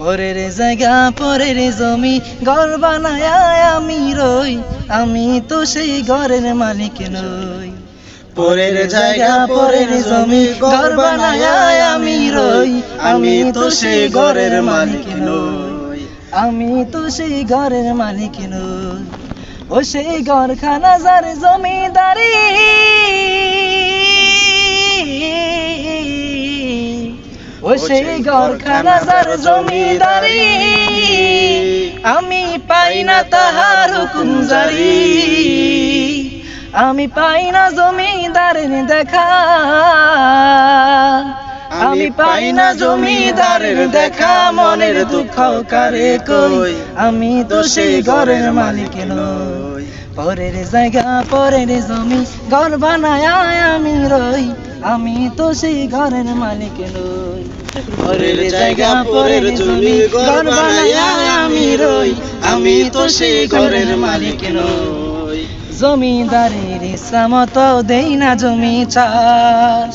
পরের জায়গা, পরের জমি, ঘর বানায় আমি রই, আমি তো সেই ঘরের মালিক নই। পরের জায়গা, পরের জমি, ঘর বানায় আমি রই, আমি তো সেই ঘরের মালিক নই। আমি তো সেই ঘরের মালিক নই। ও সেই ঘরখানা যার জমিদারি। ও সেই ঘরখানা যার জমিদারি। আমি পাই না তাহার হুকুম জারি আমি পাই না জমিদারের দেখা। আমি পাই না জমিদারের দেখা মনের দুঃখ কারে কই? আমি তো সেই ঘরের মালিক নই। পরের জায়গা পরের জমি ঘর বানায় আমি রই। আমি তো সেই ঘরের মালিক নই। পরের জায়গা পরের জমি ঘর বানায় আমি রই। আমি তো সেই ঘরের মালিক নই। জমিদারের ইচ্ছা মতো দেই না জমি চাষ।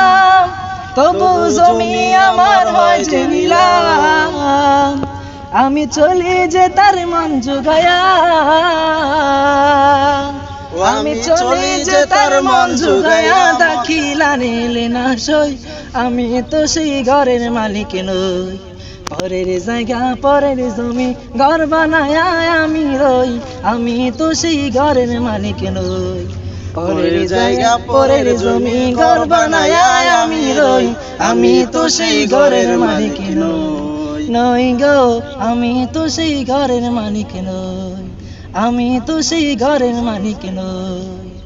তবু জমি আমার হয় যে নিলাম আমি চলি যে তার মন জুগায়া। আমি চলি যে তার মন জুগায়া। দাখিলা নিলে না সই। আমি তো সেই ঘরের মালিক নই। পরের জায়গা পরের জমি ঘর বানায় আমি রই। আমি তো সেই ঘরের মালিক নই। পরের জায়গা পরের জমি ঘর বানায় আমি রই। আমি তো সেই ঘরের মালিক নই। নই গো, আমি তো সেই ঘরের মালিক নই। আমি তো সেই ঘরের মালিক নই।